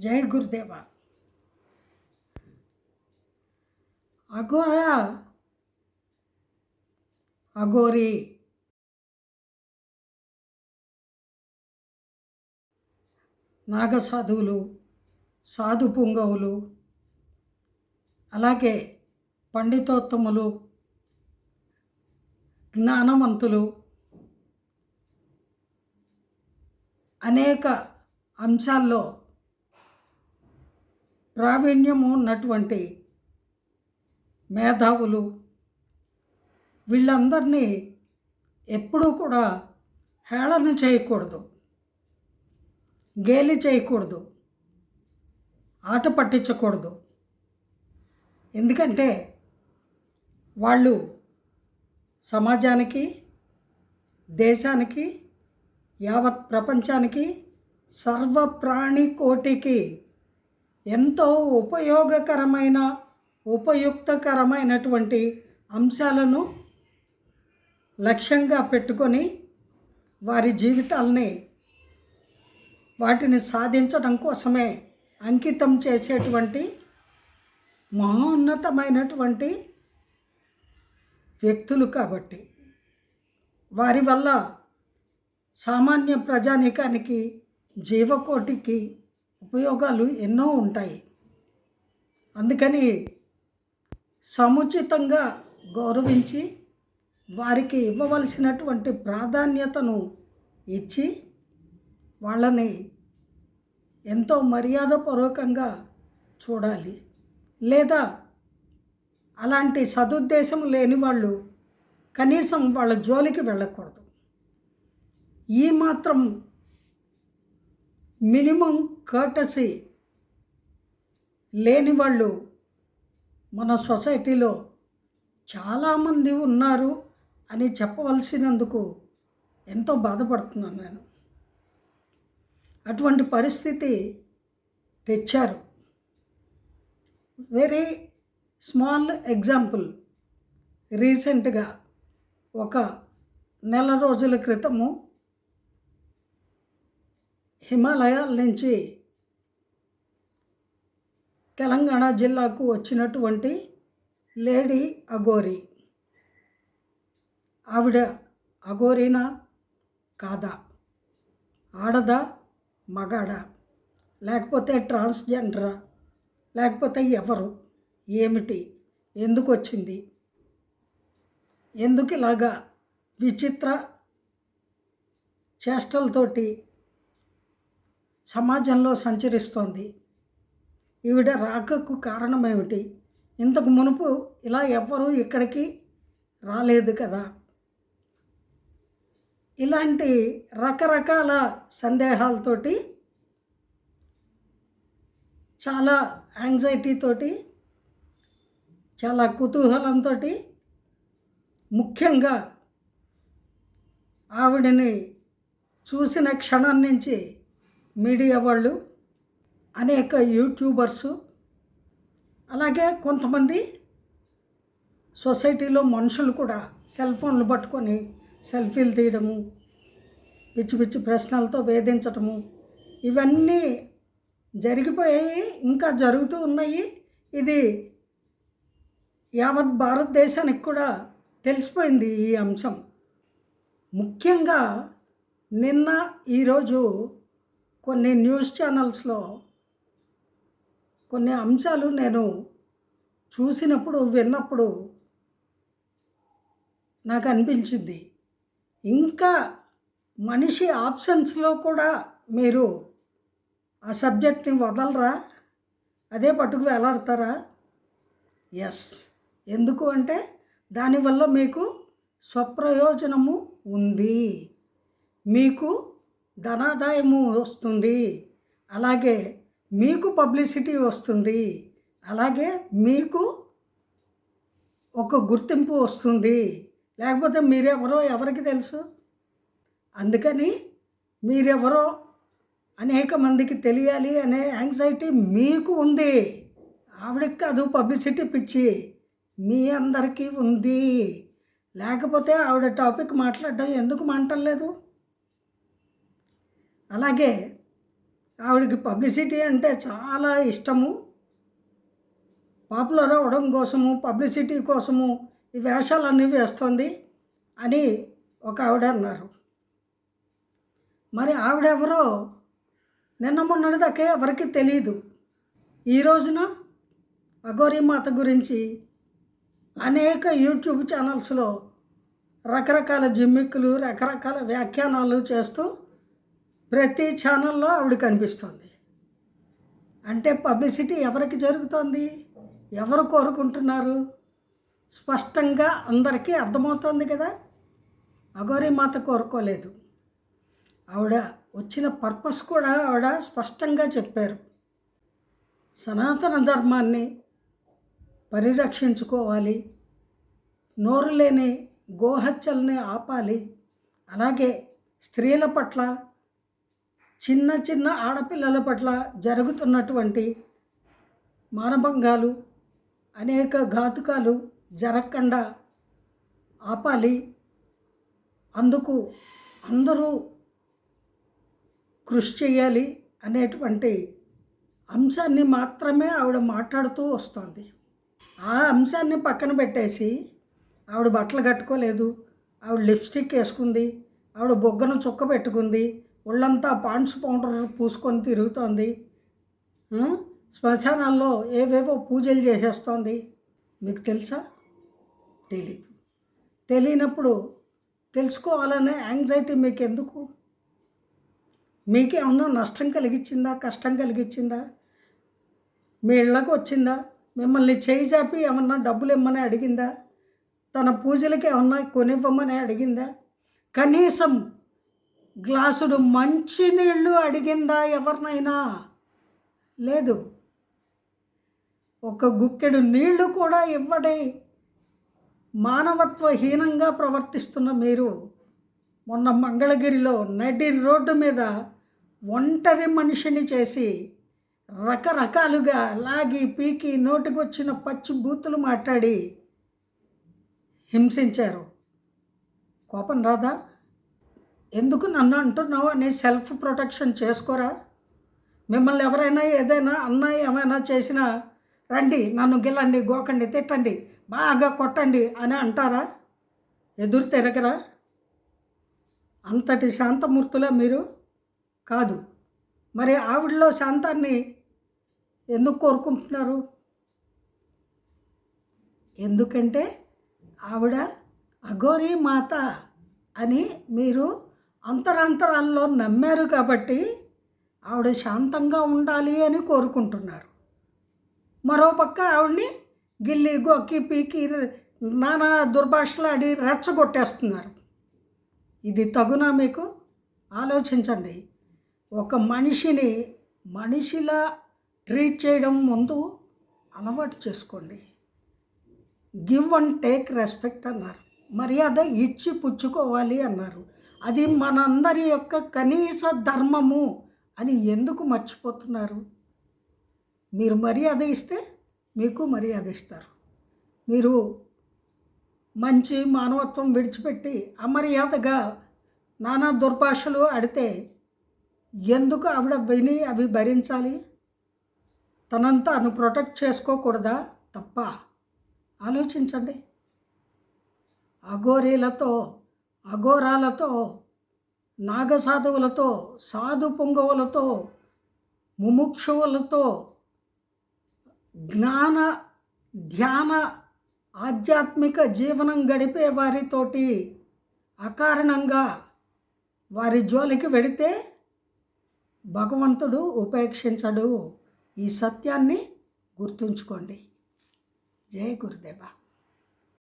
జై గురుదేవ. అఘోర. అఘోరి. నాగసాధువులు సాధు పుంగవులు అలాగే పండితోత్తములు జ్ఞానవంతులు అనేక అంశాల్లో ప్రావీణ్యము ఉన్నటువంటి మేధావులు వీళ్ళందరినీ ఎప్పుడూ కూడా హేళన చేయకూడదు గేలి చేయకూడదు ఆట పట్టించకూడదు. ఎందుకంటే వాళ్ళు సమాజానికి దేశానికి యావత్ ప్రపంచానికి సర్వ ప్రాణి కోటికి ఎంతో ఉపయోగకరమైన ఉపయుక్తకరమైనటువంటి అంశాలను లక్ష్యంగా పెట్టుకొని వారి జీవితాలని వాటిని సాధించడం కోసమే అంకితం చేసేటువంటి మహోన్నతమైనటువంటి వ్యక్తులు కాబట్టి. వారి వల్ల సామాన్య ప్రజానీకానికి జీవకోటికి ఉపయోగాలు ఎన్నో ఉంటాయి. అందుకని సముచితంగా గౌరవించి వారికి ఇవ్వవలసినటువంటి ప్రాధాన్యతను ఇచ్చి వాళ్ళని ఎంతో మర్యాదపూర్వకంగా చూడాలి. లేదా అలాంటి సదుద్దేశం లేని వాళ్ళు కనీసం వాళ్ళ జోలికి వెళ్ళకూడదు. ఈ మాత్రం మినిమం కర్టసీ లేని వాళ్ళు మన సొసైటీలో చాలామంది ఉన్నారు అని చెప్పవలసినందుకు ఎంతో బాధపడుతున్నాను నేను. అటువంటి పరిస్థితి తెచ్చారు. వెరీ స్మాల్ ఎగ్జాంపుల్ రీసెంట్గా ఒక నెల రోజుల క్రితము హిమాలయాల నుంచి తెలంగాణ జిల్లాకు వచ్చినటువంటి లేడీ అగోరి ఆవిడ అగోరీనా కాదా? ఆడదా? మగాడా? లేకపోతే ట్రాన్స్జెండరా? లేకపోతే ఎవరు? ఏమిటి? ఎందుకు వచ్చింది? ఎందుకు ఇలాగా విచిత్ర చేష్టలతోటి సమాజంలో సంచరిస్తోంది. ఈవిడ రాకకు కారణం ఏమిటి ఇంతకు మునుపు ఇలా ఎవ్వరూ ఇక్కడికి రాలేదు కదా. ఇలాంటి రకరకాల సందేహాలతోటి చాలా యాంగ్జైటీతోటి చాలా కుతూహలంతో ముఖ్యంగా ఆవిడని చూసిన క్షణం నుంచి మీడియా వాళ్ళు అనేక యూట్యూబర్సు అలాగే కొంతమంది సొసైటీలో మనుషులు కూడా సెల్ ఫోన్లు పట్టుకొని సెల్ఫీలు తీయడము పిచ్చి పిచ్చి ప్రశ్నలతో వేధించటము ఇవన్నీ జరిగిపోయాయి ఇంకా జరుగుతూ ఉన్నాయి. ఇది యావత్ భారతదేశానికి కూడా తెలిసిపోయింది ఈ అంశం. ముఖ్యంగా నిన్న ఈరోజు కొన్ని న్యూస్ ఛానల్స్లో కొన్ని అంశాలు నేను చూసినప్పుడు విన్నప్పుడు నాకు అనిపించింది. ఇంకా మనిషి ఆప్షన్స్లో కూడా మీరు ఆ సబ్జెక్ట్ని వదలరా? అదే పట్టుకు వేలాడతారా? ఎస్. ఎందుకు అంటే దానివల్ల మీకు స్వప్రయోజనము ఉంది. మీకు ధనాదాయము వస్తుంది. అలాగే మీకు పబ్లిసిటీ వస్తుంది. అలాగే మీకు ఒక గుర్తింపు వస్తుంది. లేకపోతే మీరెవరో ఎవరికి తెలుసు? అందుకని మీరెవరో అనేక మందికి తెలియాలి అనే యాంగ్జైటీ మీకు ఉంది. ఆవిడకి కాదు పబ్లిసిటీ పిచ్చి. మీ అందరికీ ఉంది. లేకపోతే ఆవిడ టాపిక్ మాట్లాడడం ఎందుకు మాట్లాడలేదు? అలాగే ఆవిడకి పబ్లిసిటీ అంటే చాలా ఇష్టము. పాపులర్ అవ్వడం కోసము పబ్లిసిటీ కోసము ఈ వేషాలన్నీ వేస్తుంది అని ఒక ఆవిడ అన్నారు. మరి ఆవిడెవరో నిన్న మొన్నటిదాకే ఎవరికి తెలియదు ఈ రోజున అఘోరీ మాత గురించి అనేక యూట్యూబ్ ఛానల్స్లో రకరకాల జిమ్మిక్కులు రకరకాల వ్యాఖ్యానాలు చేస్తూ ప్రతి ఛానల్లో ఆవిడ కనిపిస్తుంది. అంటే పబ్లిసిటీ ఎవరికి జరుగుతోంది? ఎవరు కోరుకుంటున్నారు? స్పష్టంగా అందరికీ అర్థమవుతోంది కదా? అఘోరీ మాత కోరుకోలేదు. ఆవిడ వచ్చిన పర్పస్ కూడా ఆవిడ స్పష్టంగా చెప్పారు. సనాతన ధర్మాన్ని పరిరక్షించుకోవాలి. నోరు లేని గోహత్యల్ని ఆపాలి. అలాగే స్త్రీల పట్ల చిన్న చిన్న ఆడపిల్లల పట్ల జరుగుతున్నటువంటి మానభంగాలు అనేక ఘాతుకాలు జరగకుండా ఆపాలి. అందుకు అందరూ కృషి చేయాలి అనేటువంటి అంశాన్ని మాత్రమే ఆవిడ మాట్లాడుతూ వస్తోంది. ఆ అంశాన్ని పక్కన పెట్టేసి ఆవిడ బట్టలు కట్టుకోలేదు ఆవిడ లిప్స్టిక్ వేసుకుంది ఆవిడ బొగ్గను చుక్క పెట్టుకుంది ఒళ్ళంతా పాండ్స్ పౌడర్ పూసుకొని తిరుగుతోంది. శ్మశానాల్లో ఏవేవో పూజలు చేసేస్తోంది. మీకు తెలుసా? తెలియదు తెలియనప్పుడు తెలుసుకోవాలనే యాంగ్జైటీ మీకు ఎందుకు మీకేమన్నా నష్టం కలిగించిందా కష్టం కలిగించిందా మీ ఇళ్ళకు వచ్చిందా? మిమ్మల్ని చేయి చాపి ఏమన్నా డబ్బులు ఇమ్మని అడిగిందా? తన పూజలకి ఏమన్నా కొనివ్వమని అడిగిందా? కనీసం గ్లాసుడు మంచినీళ్ళు అడిగిందా ఎవరినైనా? లేదు. ఒక గుక్కెడు నీళ్ళు కూడా ఇవ్వడే మానవత్వహీనంగా ప్రవర్తిస్తున్న మీరు మొన్న మంగళగిరిలో నడి రోడ్డు మీద ఒంటరి మనిషిని చేసి రకరకాలుగా లాగి పీకి నోటికొచ్చిన పచ్చి బూతులు మాట్లాడి హింసించారు. కోపం రాదా? ఎందుకు నన్ను అంటున్నావు? అని సెల్ఫ్ ప్రొటెక్షన్ చేసుకోరా? మిమ్మల్ని ఎవరైనా ఏదైనా అన్న ఏమైనా చేసినా రండి నన్ను గిల్లండి గోకండి తిట్టండి బాగా కొట్టండి అని అంటారా? ఎదురు తిరగరా? అంతటి శాంతమూర్తులా మీరు? కాదు. మరి ఆవిడలో శాంతాన్ని ఎందుకు కోరుకుంటున్నారు? ఎందుకంటే ఆవిడ అఘోరీ మాత అని మీరు అంతరాంతరాల్లో నమ్మారు కాబట్టి ఆవిడ శాంతంగా ఉండాలి అని కోరుకుంటున్నారు. మరోపక్క ఆవిడ్ని గిల్లి గొక్కి పీకి నానా దుర్భాషలాడి రెచ్చగొట్టేస్తున్నారు. ఇది తగునా మీకు? ఆలోచించండి. ఒక మనిషిని మనిషిలా ట్రీట్ చేయడం ముందు అలవాటు చేసుకోండి. గివ్ అండ్ టేక్ రెస్పెక్ట్ అన్నారు. మర్యాద ఇచ్చి పుచ్చుకోవాలి అన్నారు. అది మనందరి యొక్క కనీస ధర్మము అని ఎందుకు మర్చిపోతున్నారు? మీరు మర్యాద ఇస్తే మీకు మర్యాద ఇస్తారు. మీరు మంచి మానవత్వం విడిచిపెట్టి అమర్యాదగా నానా దుర్భాషలు ఆడితే ఎందుకు ఆవిడ విని అవి భరించాలి? తనంతా తాను ప్రొటెక్ట్ చేసుకోకూడదా? తప్ప. ఆలోచించండి. అఘోరీలతో అఘోరాలతో నాగసాధువులతో సాధు పొంగవులతో ముముక్షువులతో జ్ఞాన ధ్యాన ఆధ్యాత్మిక జీవనం గడిపే వారితోటి అకారణంగా వారి జోలికి వెడితే భగవంతుడు ఉపేక్షించడు. ఈ సత్యాన్ని గుర్తుంచుకోండి. జయ గురుదేవా.